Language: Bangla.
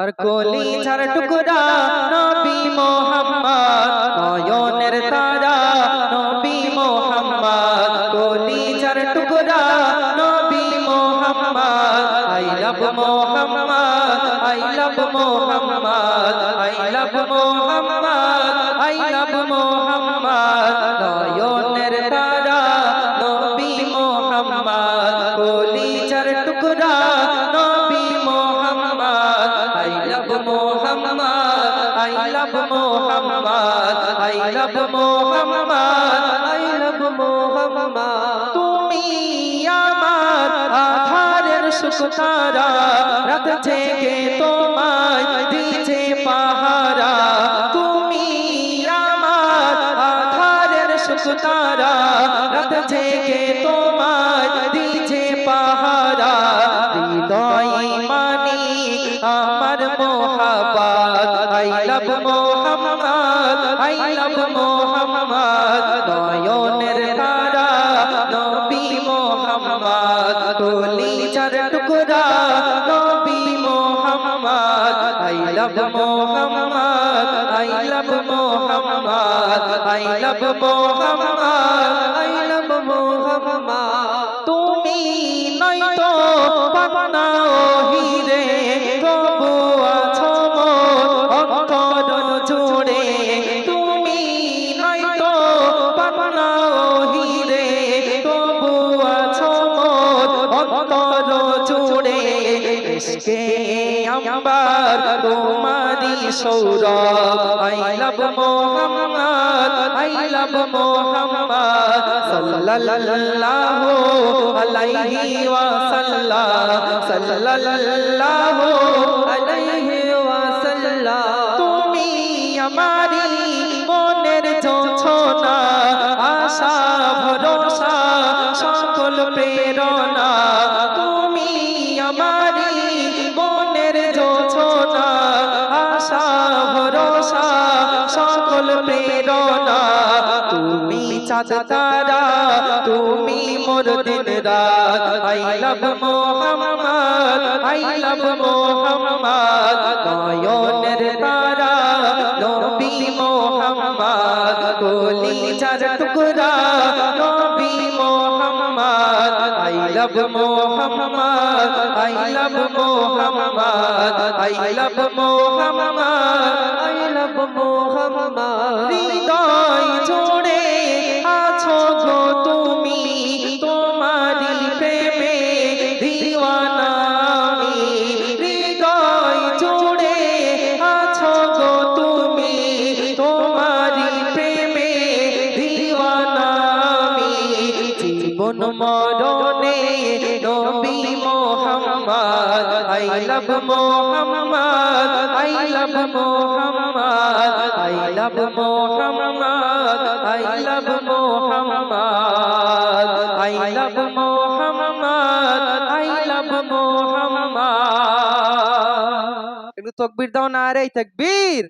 আর কলি ঝার টুকরা নবী মোহাম্মদ নয়নের তারা নবী মোহাম্মদ কলি ঝার টুকরা নবী Muhammad I love Muhammad I love Muhammad I love Muhammad love Muhammad I love Muhammad I love Muhammad I love Muhammad. তুমি আমার আধারের সুখতারা রাত জেগে তোমায় দিছে পাহারা। তুমি আমার আধারের সুখতারা রাত জেগে তোমায় love Muhammad I love Muhammad, নয়নের তারা নবী মোহাম্মদ কলি চার টুকরা, নবী Muhammad I love Muhammad I love Muhammad I love Muhammad I love Muhammad. তুমি নয়তো পাবনা হিরে ইশকে আম্বার তোমারি Sourav. I love Muhammad, I love Muhammad. সাল্লাল্লাহু আলাইহি ওয়াসাল্লাম, সাল্লাল্লাহু আলাইহি ওয়াসাল্লাম। তুমি আমারি মনের জোছনা আশা, ভরসা, সকল প্রেরণা। সকল প্রেরণা। তুমি চাঁদ তারা, তুমি মোর দিন রাত I love Muhammad, I love Muhammad. নয়নের তারা, নবী মোহাম্মদ। কলি চার টুকরা love Muhammad I love Muhammad I love Muhammad. I love Muhammad. হৃদয় জোড়ে আছো গো। জীবন মরণে নবী Muhammad, I love Muhammad, I love Muhammad, I love Muhammad, I love Muhammad, I love Muhammad, I love Muhammad. একটু তকবীর দাও না রে তকবীর।